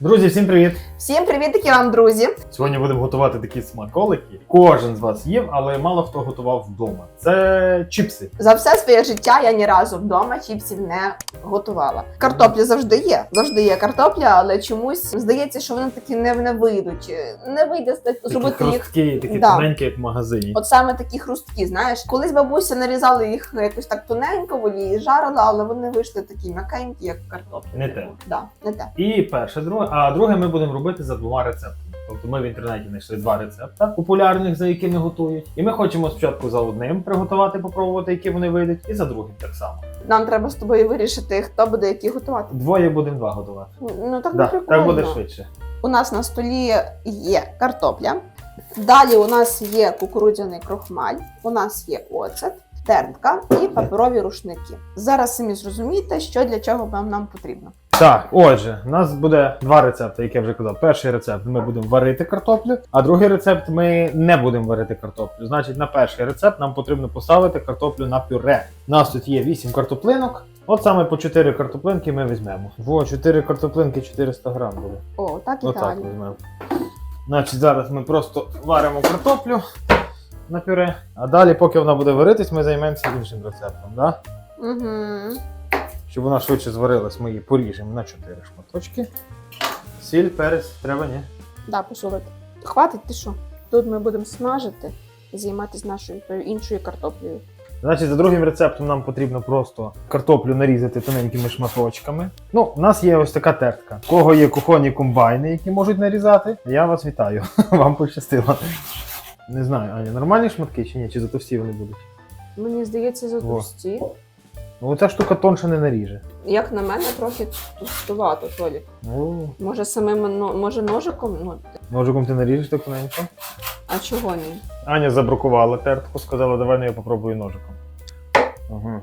Друзі, всім привіт! Всім привітки вам, друзі! Сьогодні будемо готувати такі смаколики. Кожен з вас їв, але мало хто готував вдома. Це чіпси. За все своє життя я ні разу вдома чіпсів не готувала. Картопля завжди є. Завжди є картопля, але чомусь здається, що вони такі не, не вийдуть. Не вийде з- Такі зробити їх. хрусткі, такі Да. тоненькі, як в магазині. От саме такі хрусткі, знаєш, колись бабуся нарізала їх якось так тоненько, в олії жарила, але вони вийшли такі м'якенькі, як картопля. Не те. Да, не те. І перше, друге, а друге ми будемо робити за двома рецептами. Тобто ми в інтернеті знайшли два рецепти популярних, за якими готують. І ми хочемо спочатку за одним приготувати, попробувати, які вони вийдуть, і за другим так само. Нам треба з тобою вирішити, хто буде які готувати. Двоє будемо два готувати. Ну так не Да, прикольно. так буде швидше. У нас на столі є картопля. Далі у нас є кукурудзяний крохмаль, у нас є оцет, тертка і паперові рушники. Зараз самі зрозумієте, що для чого вам нам потрібно. Так, отже, у нас буде два рецепти, як я вже казав. Перший рецепт ми будемо варити картоплю, а другий рецепт ми не будемо варити картоплю. Значить, на перший рецепт нам потрібно поставити картоплю на пюре. У нас тут є 8 картоплинок. От саме по 4 картоплинки ми візьмемо. Во, 4 картоплинки 400 грам буде. О, так і Отак ідеально. візьмемо. Значить, зараз ми просто варимо картоплю на пюре, а далі, поки вона буде варитись, ми займемося іншим рецептом. Да? Угу. Щоб вона швидше зварилась, ми її поріжемо на 4 шматочки. Сіль, перець, треба, ні? Да, посолити. Хватить ти що? Тут ми будемо смажити і займатися нашою тою іншою картоплею. Значить, за другим рецептом нам потрібно просто картоплю нарізати тоненькими шматочками. Ну, у нас є ось така тертка. У кого є кухонні комбайни, які можуть нарізати, я вас вітаю. Вам пощастило. Не знаю, Аня, нормальні шматки чи ні? Чи затовсті вони будуть? Мені здається, за Во. Ну, ця штука тонше не наріже. Як на мене, трохи товстувато, Толік. Ну, Може самим но- може ножиком? Ну, ножиком ти наріжеш так тоненько. а чого ні? Аня забракувала тертку, сказала, давай ну, я попробую ножиком. Ага.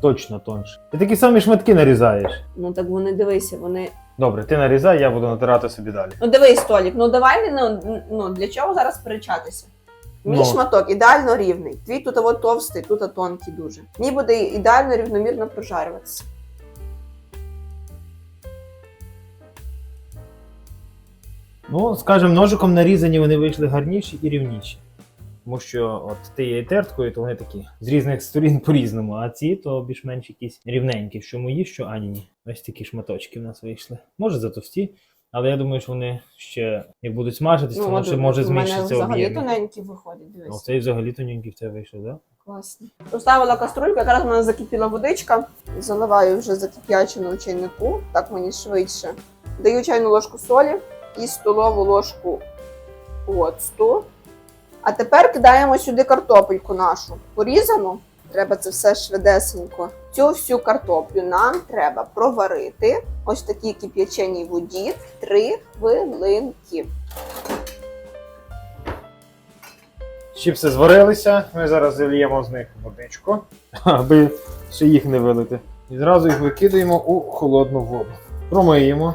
Точно тонше. Ти такі самі шматки нарізаєш. Ну так вони дивися, вони. Добре, ти нарізай, я буду натирати собі далі. Ну дивись, Толік, ну давай не ну, ну для чого зараз сперечатися? Мій Ну. шматок ідеально рівний. Твій тут от товстий, тут тонкий дуже. Мій буде ідеально рівномірно прожарюватися. Ну, скажімо, ножиком нарізані вони вийшли гарніші і рівніші. Тому що от ти є терткою, то вони такі з різних сторін по-різному, а ці то більш-менш якісь рівненькі, що мої, що Аніні. Ось такі шматочки в нас вийшли. Може затовсті, але я думаю, що вони ще як будуть смажитись, то воно от ще може у мене зменшитися взагалі об'ємі. тоненький виходить, Ну, дивись. цей взагалі тоненький в тебе вийшов, так? Да? Класно. Поставила каструльку, якраз в мене закипіла водичка. Заливаю вже закип'ячену чайнику, так мені швидше. Даю чайну ложку солі і столову ложку оцту. А тепер кидаємо сюди картопельку нашу порізану. Треба це все швидесенько. Цю всю картоплю нам треба проварити ось такій кип'яченій воді 3 хвилинки. Чіпси зварилися, ми зараз зальємо з них водичку, аби ще їх не вилити. І зразу їх викидаємо у холодну воду. Промиємо.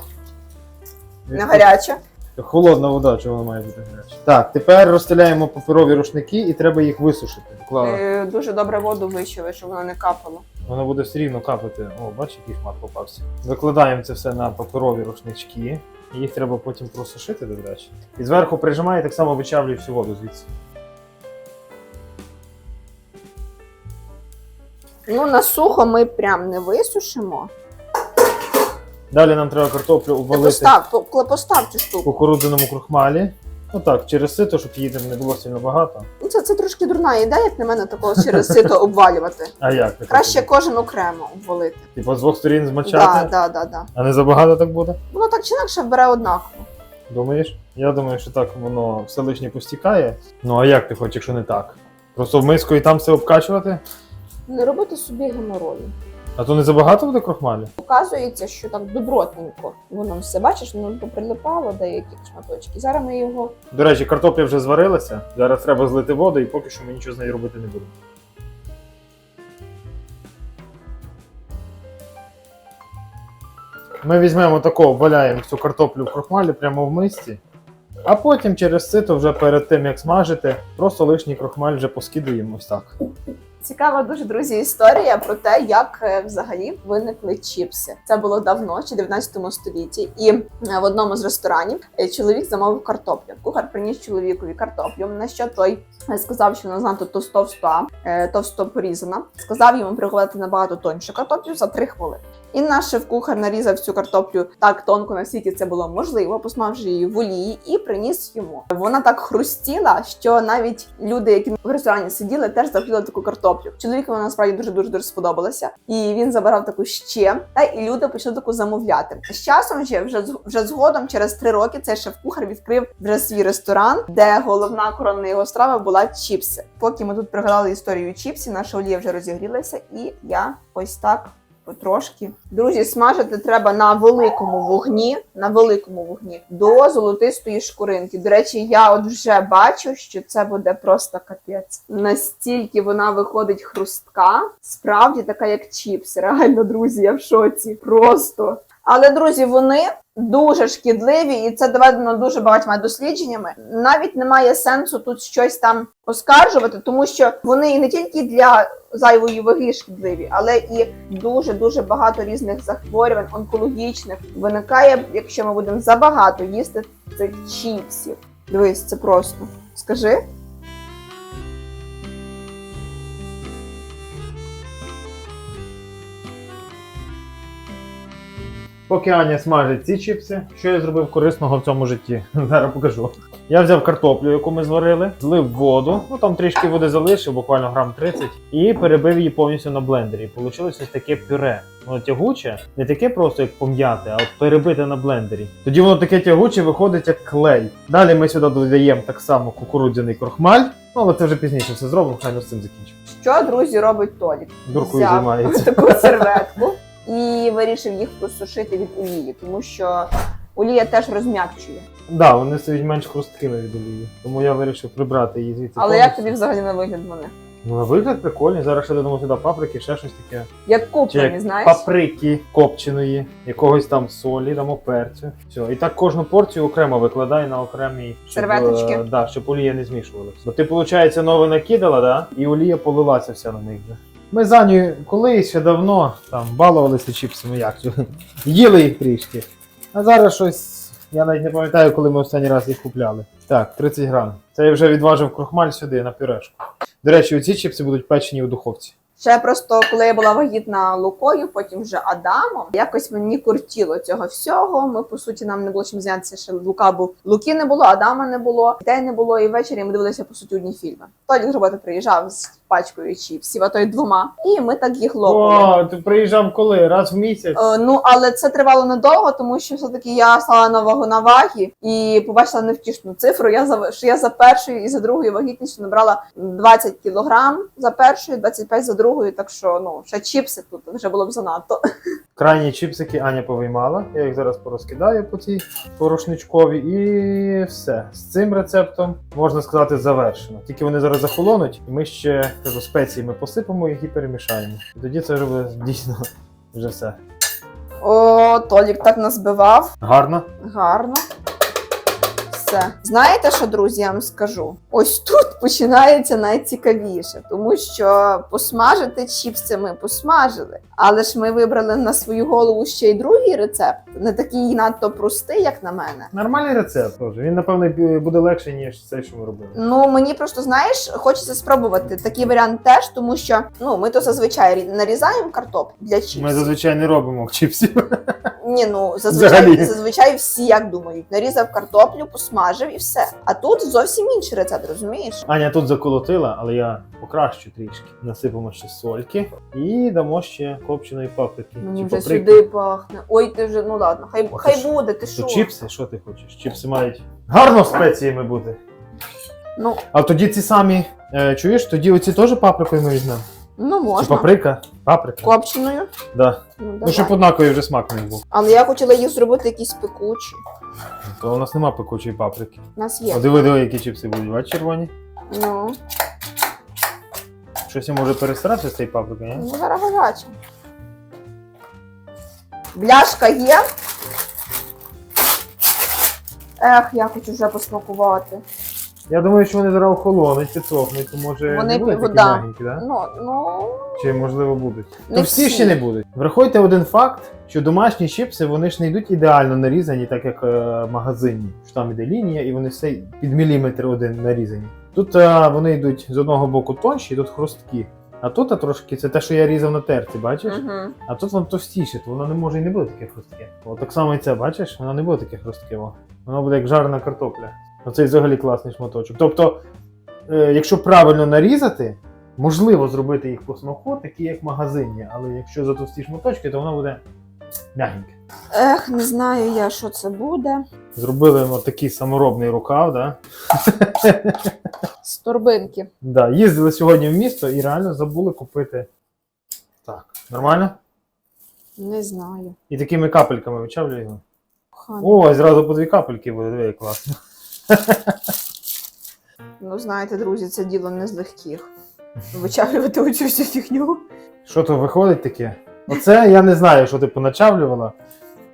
Не гаряче. Холодна вода, чого вона має бути гаряча. Так, тепер розстеляємо паперові рушники і треба їх висушити. Клава. Е, Дуже добре воду вищили, щоб вона не капала. Воно буде все рівно капати. О, бачиш, який шмат попався. Викладаємо це все на паперові рушнички. І Їх треба потім просушити, до речі. І зверху прижимає так само вичавлює всю воду звідси. Ну, на сухо ми прям не висушимо. Далі нам треба картоплю Ти обвалити постав, по- коли постав цю в штуку. кукурудзяному крохмалі. Ну так, через сито, щоб її там не було сильно багато. Ну, Це, це трошки дурна ідея, як на мене, такого через сито обвалювати. А як? ти Краще хочеш? кожен окремо обвалити. Типу з двох сторін Да, змочати, да, да, да. а не забагато так буде? Воно так чи інакше бере однаково. Думаєш? Я думаю, що так воно все лишнє постікає. Ну а як ти хочеш, якщо не так? Просто в миску і там все обкачувати? Не робити собі геморою. А то не забагато буде крохмалю? Показується, що так добротненько. Воно все бачиш, воно поприлипало деякі шматочки. Зараз ми його До речі, картопля вже зварилася. Зараз треба злити воду і поки що ми нічого з нею робити не будемо. Ми візьмемо тако, валяємо цю картоплю в крохмалі прямо в мисці. А потім через сито вже перед тим як смажити, просто лишній крохмаль вже поскидуємо ось так. Цікава дуже друзі історія про те, як е, взагалі виникли чіпси. Це було давно, в 19 столітті, і е, в одному з ресторанів е, чоловік замовив картоплю. Кухар приніс чоловікові картоплю. На що той сказав, що вона занадто товсто, товсто порізана. Сказав йому приготувати набагато тоньшу картоплю за 3 хвилини. І наш шеф-кухар нарізав цю картоплю так тонко, наскільки це було можливо, посмажив її в олії і приніс йому. Вона так хрустіла, що навіть люди, які в ресторані сиділи, теж захотіли таку картоплю. Чоловіку вона насправді дуже дуже дуже сподобалася, і він забирав таку ще. Та і люди почали таку замовляти. З часом вже вже вже згодом, через три роки, цей шеф-кухар відкрив вже свій ресторан, де головна коронна його страва була чіпси. Поки ми тут пригадали історію чіпсів, наша олія вже розігрілася, і я ось так потрошки. Друзі, смажити треба на великому вогні, на великому вогні до золотистої шкуринки. До речі, я от вже бачу, що це буде просто капець. Настільки вона виходить хрустка, справді така, як чіпс. Реально, друзі, я в шоці. Просто. Але друзі, вони дуже шкідливі, і це доведено дуже багатьма дослідженнями. Навіть немає сенсу тут щось там оскаржувати, тому що вони і не тільки для зайвої ваги шкідливі, але і дуже дуже багато різних захворювань онкологічних виникає, якщо ми будемо забагато їсти цих чіпсів. Дивись, це просто. Скажи. Поки Аня смажить ці чіпси, що я зробив корисного в цьому житті? Зараз покажу. Я взяв картоплю, яку ми зварили, злив воду, ну там трішки води залишив, буквально грам 30, і перебив її повністю на блендері. Получилось ось таке пюре. Воно тягуче, не таке просто як пом'яте, а от перебите на блендері. Тоді воно таке тягуче виходить як клей. Далі ми сюди додаємо так само кукурудзяний крохмаль. Ну, але це вже пізніше все зробимо, хай ми з цим закінчимо. Що, друзі, робить Толік? Дуркою Взяв займається. таку серветку і вирішив їх просушити від олії, тому що олія теж розм'якчує. Да, вони стають менш хрусткими від олії. Тому я вирішив прибрати її звідси. Але як тобі взагалі на вигляд вони? Ну, на вигляд прикольний. Зараз ще додамо сюди паприки, ще щось таке. Як Чи куплені, як знаєш? паприки копченої, якогось там солі, дамо перцю. Все. І так кожну порцію окремо викладай на окремі щоб, Серветочки? е, да, щоб олія не змішувалася. Бо ти, виходить, нове накидала, да? і олія полилася вся на них. вже. Ми з Анею колись ще давно там балувалися чіпсами, як їли їх трішки. А зараз щось. Я навіть не пам'ятаю, коли ми останній раз їх купляли. Так, 30 грам. Це я вже відважив крохмаль сюди на пюрешку. До речі, оці чіпси будуть печені у духовці. Ще просто коли я була вагітна Лукою, потім вже Адамом, якось мені кортіло цього всього. Ми по суті нам не було чим зайнятися. Ще Лука був Луки не було, Адама не було, дітей не було. І ввечері ми дивилися по суті одні фільми. Тоді з роботи приїжджав з пачкою чіпсів, а то й двома. І ми так їх лопали. О, ти приїжджав коли? Раз в місяць? Е, Ну, але це тривало недовго, тому що все-таки я стала на вагу на вагі і побачила невтішну цифру. Я за що я за першою і за другою вагітністю набрала 20 кілограм за першою, 25 за другою. Так що ну ще чіпси тут вже було б занадто. Крайні чіпсики Аня повиймала. Я їх зараз порозкидаю по цій порошничкові і все. З цим рецептом можна сказати завершено. Тільки вони зараз захолонуть, і ми ще кажу, спеції ми посипемо їх і перемішаємо. І тоді це вже буде дійсно вже все. О, Толік так назбивав. Гарно. Гарно. Все. Знаєте що, друзі, я вам скажу? Ось тут починається найцікавіше, тому що посмажити чіпси ми посмажили, але ж ми вибрали на свою голову ще й другий рецепт, не такий надто простий, як на мене. Нормальний рецепт теж. Він, напевно, бі- буде легший, ніж цей, що ми робили. Ну мені просто знаєш, хочеться спробувати такий варіант теж, тому що ну ми то зазвичай нарізаємо картоплю для чіпсів. Ми зазвичай не робимо чіпсів. Ні, ну зазвичай, Взагалі. зазвичай всі як думають, нарізав картоплю, посмажив і все. А тут зовсім інший рецепт, розумієш? Аня тут заколотила, але я покращу трішки. Насипемо ще сольки і дамо ще копченої паприки. Мені вже паприки. сюди пахне. Ой, ти вже ну ладно, хай Ну, хай то ж- буде. Ти То що? чіпси, що ти хочеш? Чіпси мають гарно спеціями бути. Ну А тоді ці самі, е, чуєш, тоді оці теж паприкою ми візьмемо. Ну Чи можна. паприка? Паприка. Копченою. Да. Ну, Ну, давай. щоб однаковий вже смак не був. Але я хотіла їх зробити якісь пекучі. То у нас нема пекучої паприки. У нас є. О, диви, диви, які чіпси будуть, бачиш, червоні. Ну, Щось я може перестаратися з цією паприкою, ні? ну зараз побачимо. Бляшка є. Ех, я хочу вже посмакувати. Я думаю, що вони зараз охолонуть, підсохнуть, то може Вони не будуть пі- такі да. мягенькі, да? Ну, ну, Чи можливо будуть? Не Товсті всі. ще не будуть. Врахуйте один факт, що домашні чіпси вони ж не йдуть ідеально нарізані, так як е, магазинні. Що там іде лінія, і вони все під міліметр один нарізані. Тут е, вони йдуть з одного боку тонші, і тут хрусткі. А тут а, трошки це те, що я різав на терці, бачиш? угу. А тут воно товстіше, то воно не може і не буде таке хрустке. От так само і це, бачиш, воно не буде таке хрустке. Во. Воно буде як жарена картопля. Оцей взагалі класний шматочок. Тобто, е, якщо правильно нарізати, можливо зробити їх по смаку, такі як магазинні, але якщо за товсті шматочки, то воно буде м'ягеньке. Ех, не знаю я, що це буде. Зробили от такий саморобний рукав, да? З торбинки. Да, їздили сьогодні в місто і реально забули купити. Так, нормально? Не знаю. І такими капельками вичавлюю його. Кохана. О, зразу по дві капельки буде, диви, як класно. Ну, знаєте, друзі, це діло не з легких. Вичавлювати оцю всю фігню. Що то виходить таке? Оце я не знаю, що ти поначавлювала,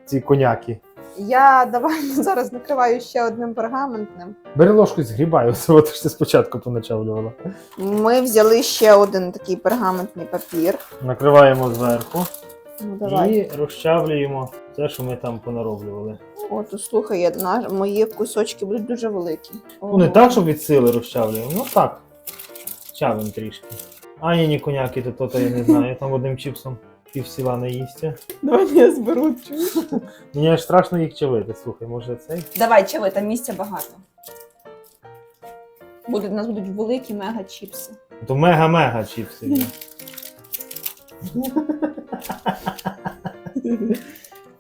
ці коняки. Я давай зараз накриваю ще одним пергаментним. Бери ложку і згрібай, оце от що ти спочатку поначавлювала. Ми взяли ще один такий пергаментний папір. Накриваємо зверху Ну давай. і розчавлюємо те, що ми там понароблювали. О, то слухай, я, на, мої кусочки будуть дуже великі. Ну не так, щоб від сили розчавлюємо, ну так. Чавим трішки. Ані ні коняки, то то, то я не знаю, там одним чіпсом пів села наїсться. Давай я зберу. Мені аж страшно їх чавити, слухай, може цей. Давай, чави, там місця багато. Будуть, у нас будуть великі мега чіпси. То мега-мега чіпси. є.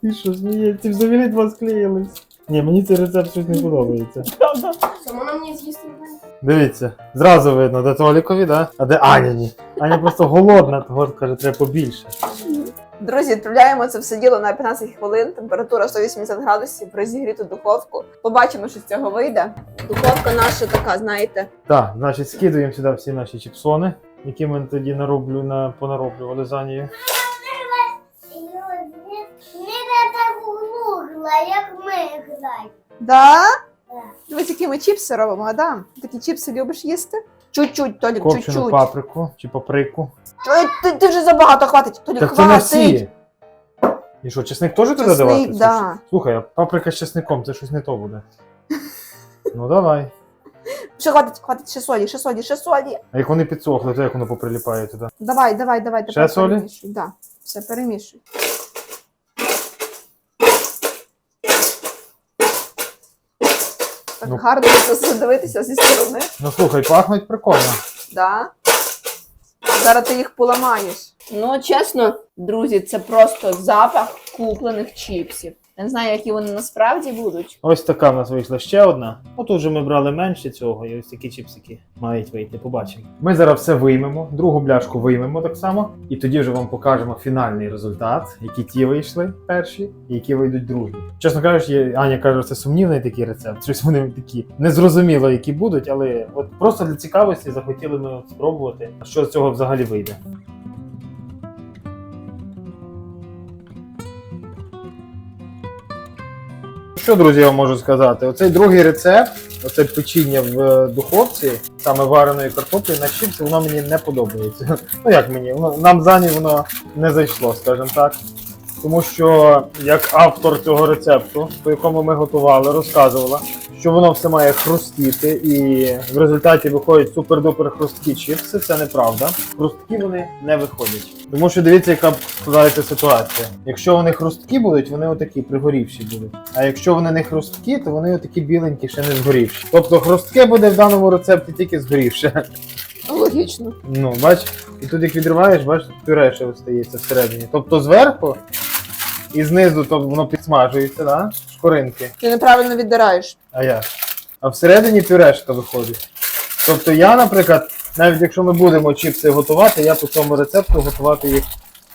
Ти що смієшся? Взагалі два склеїлись. Ні, мені цей рецепт щось не подобається. Правда? Само нам не з'їсти. Дивіться, зразу видно, де Толікові, да? а де Аняні. Аня просто голодна, того каже, треба побільше. Друзі, відправляємо це все діло на 15 хвилин. Температура 180 градусів, розігріту духовку. Побачимо, що з цього вийде. Духовка наша така, знаєте, Так, значить, скидуємо сюди всі наші чіпсони, які ми тоді нароблю, на, понароблювали за нею. Не як ми граємо. Да? Да. Ми чіпси робимо, Адам. Такі чіпси любиш їсти? Чуть-чуть, Толік, Копчену чуть-чуть. паприку чи паприку. Ой, Ти, ти вже забагато хватить. Толік, Так це на хватить. всі. І що, чесник теж туди давати? Це да. Слухай, а паприка з чесником, це щось не то буде. Ну давай. Ще хватить, хватить, ще солі, ще солі, ще солі. А як вони підсохли, то як воно поприліпає туди? Давай, давай, давай, Ще тепер солі? перемішуй. Да, все перемішуй. Так Ну. гарно це все дивитися зі сторони. Ну слухай, пахнуть прикольно. Да. Зараз ти їх поламаєш. Ну, чесно, друзі, це просто запах куплених чіпсів. Не знаю, які вони насправді будуть. Ось така в нас вийшла ще одна. Ну тут ми брали менше цього, і ось такі чіпсики мають вийти. Побачимо. Ми зараз все виймемо, другу бляшку виймемо так само, і тоді вже вам покажемо фінальний результат, які ті вийшли перші, і які вийдуть другі. Чесно кажучи, Аня каже, це сумнівний такий рецепт. Щось вони такі незрозуміло, які будуть, але от просто для цікавості захотіли ми спробувати, що з цього взагалі вийде. Що, друзі, я вам можу сказати? Оцей другий рецепт, оце печіння в е, духовці, саме вареної картоплі на чіпси, воно мені не подобається. Ну як мені, нам зані воно не зайшло, скажімо так. Тому що як автор цього рецепту, по якому ми готували, розказувала, що воно все має хрустіти, і в результаті виходять супер-дупер хрусткі чіпси. Це неправда. Хрусткі вони не виходять. Тому що дивіться, яка складається ситуація. Якщо вони хрусткі будуть, вони отакі пригорівші будуть. А якщо вони не хрусткі, то вони отакі біленькі, ще не згорівші. Тобто хрустке буде в даному рецепті тільки згорівше. Логічно. Ну, бач, і тут як відриваєш, бач, пюре ще остається всередині. Тобто зверху і знизу то воно підсмажується, да? шкоринки. Ти неправильно віддираєш. А як? А всередині пюрешка виходить. Тобто я, наприклад, навіть якщо ми будемо чіпси готувати, я по цьому рецепту готувати їх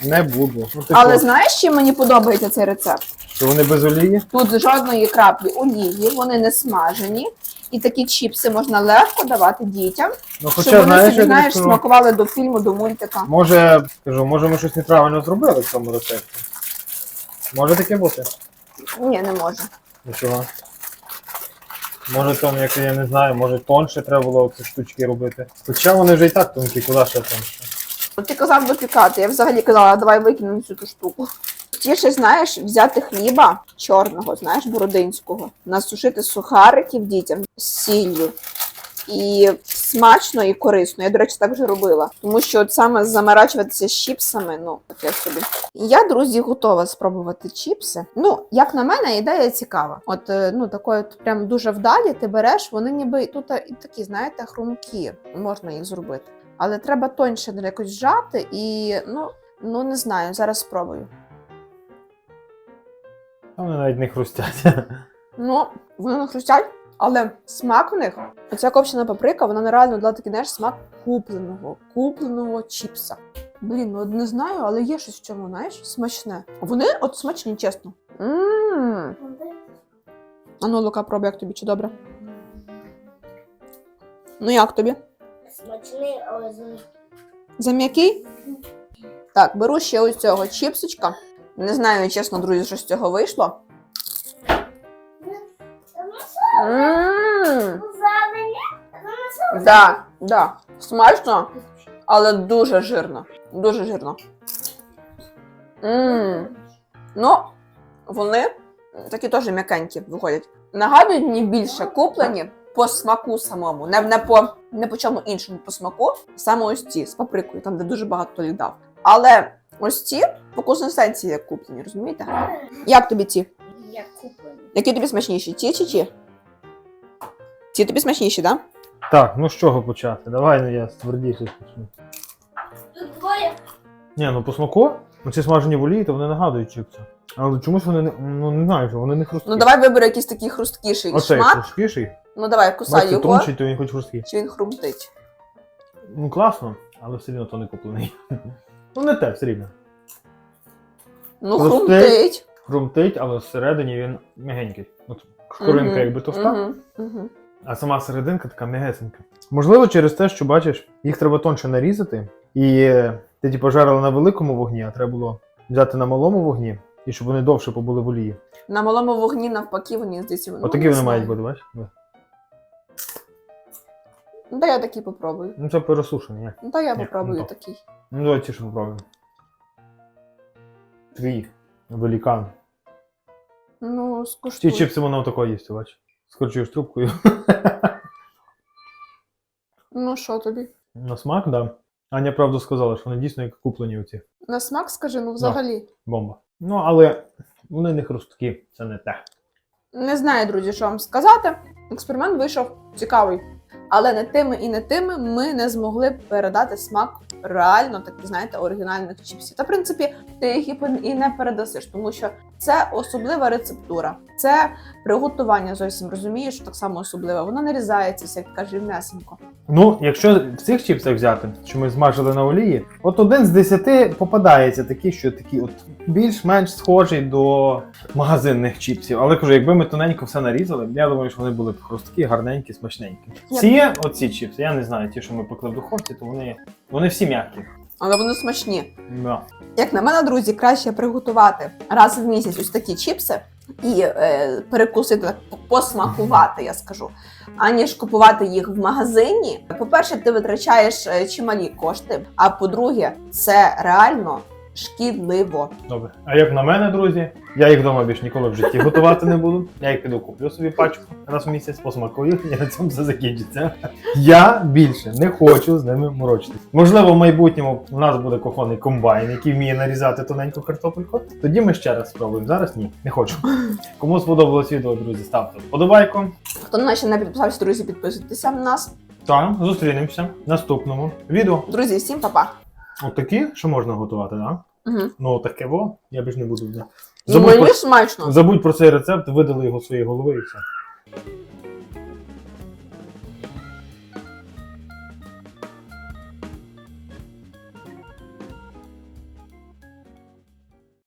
не буду. Ну, типу, Але знаєш, чим мені подобається цей рецепт? що вони без олії? Тут жодної краплі олії, вони не смажені. І такі чіпси можна легко давати дітям, Ну, щоб хоча, вони знаєш, собі я знаєш, скажу, смакували до фільму, до мультика. може, кажу, може ми щось неправильно зробили в цьому рецепті. Може таке бути? Ні, не можу. Нічого. Може там, як я не знаю, може тонше треба було ці штучки робити. Хоча вони вже і так тонкі, куди ще тонше. От Ти казав випікати, я взагалі казала, давай викинемо цю ту штуку. Тіше, знаєш, взяти хліба чорного, знаєш, бородинського, насушити сухариків дітям з сіллю. І смачно і корисно. Я, до речі, так вже робила. Тому що от саме заморачуватися з чіпсами, ну, таке собі. Я, друзі, готова спробувати чіпси. Ну, як на мене, ідея цікава. От, е, ну, такої от прям дуже вдалі ти береш, вони ніби тут і такі, знаєте, хрумкі. Можна їх зробити. Але треба тоньше якось зжати і, ну, ну не знаю, зараз спробую. Вони навіть не хрустять. Ну, вони не хрустять, але смак у них, оця копчена паприка, вона нереально дала такий знаєш, смак купленого, купленого чіпса. Блін, ну не знаю, але є щось в цьому, знаєш, смачне. Вони от смачні, чесно. Мм. А ну, Лука, пробуй, як тобі, чи добре? Ну як тобі? Смачний, але за За м'який? Так, беру ще ось цього чіпсочка. Не знаю, чесно, друзі, що з цього вийшло. Мм. Да, да. Смачно, але дуже жирно. Дуже жирно. Мм. Ну, вони такі теж м'якенькі виходять. Нагадують мені більше куплені по смаку самому, не, не, по, не по чому іншому по смаку, саме ось ці з паприкою, там де дуже багато лі дав. Але ось ці по консистенції як куплені, розумієте? Як тобі ці? Я куплений. Які тобі смачніші? Ті чи ті? Ті тобі смачніші, так? Да? Так, ну з чого почати? Давай ну, я твердіше почну. Тут двоє. Ні, ну по смаку, ну ці смажені в олії, то вони нагадують чипси. Але чомусь вони не, ну не знаю, що вони не хрусткі. Ну давай вибери якийсь такий хрусткіший Оцей шмат. хрусткіший. Ну давай, кусай Бачите, його. тонший, то він хоч хрусткий. Чи він хрумтить? Ну класно, але все рівно то не куплений. Ну не те, все рівно. Ну, Хрустить. хрумтить. Хрумтить, але всередині він м'ягенький. От шкуринка Мгм, якби товста, мгм, мгм. А сама серединка така м'ягесенька. Можливо, через те, що бачиш, їх треба тонше нарізати, і ти типу жарила на великому вогні, а треба було взяти на малому вогні, і щоб вони довше побули в олії. На малому вогні навпаки вони здається. Ну, Отакі вони мають бути, бачиш? Ну, дай я такий попробую. Ну це пересушені. ні? Ну, дай я Ні, попробую ну, то. такий. Ну давай ці ж попробуємо. Твій великан. Ну, Ці скуштуй. чипси воно тако їсти, бач. Скорчуєш трубкою. Ну, що тобі? На смак, так. Да. Аня правду сказала, що вони дійсно як куплені оці. На смак скажи, ну взагалі. Бомба. Ну, але вони не хрусткі, це не те. Не знаю, друзі, що вам сказати. Експеримент вийшов цікавий. Але не тими і не тими ми не змогли передати смак реально, так знаєте, оригінальних чіпсів. Та в принципі, ти їх і не передасиш, тому що це особлива рецептура, це приготування зовсім розумієш, так само особливе. Воно нарізається, як каже м'ясенько. Ну, якщо в цих чіпсах взяти, що ми змажили на олії, от один з десяти попадається такий, що такий от більш-менш схожий до магазинних чіпсів. Але кажу, якби ми тоненько все нарізали, я думаю, що вони були б хрусткі, гарненькі, смачненькі. Ці оці чіпси, я не знаю, ті, що ми пекли в духовці, то вони, вони всі м'які. Але вони смачні. Да. Як на мене, друзі, краще приготувати раз в місяць ось такі чіпси і е, перекусити, так, посмакувати, я скажу, аніж купувати їх в магазині. По-перше, ти витрачаєш е, чималі кошти. А по-друге, це реально шкідливо. Добре. А як на мене, друзі, я їх вдома більш ніколи в житті готувати не буду. Я їх піду куплю собі пачку раз в місяць, посмакую, і на цьому все закінчиться. Я більше не хочу з ними морочитись. Можливо, в майбутньому у нас буде кохоний комбайн, який вміє нарізати тоненьку картопельку. Тоді ми ще раз спробуємо. Зараз ні, не хочу. Кому сподобалось відео, друзі, ставте вподобайку. Хто на нас ще не підписався, друзі, підписуйтеся на нас. Та зустрінемося в наступному відео. Друзі, всім па-па. От такі, що можна готувати, так? Да? Угу. Ну таке во, я більш не буду. Ну, Забудь мені про- смачно. Забудь про цей рецепт, видали його з своєї голови і все.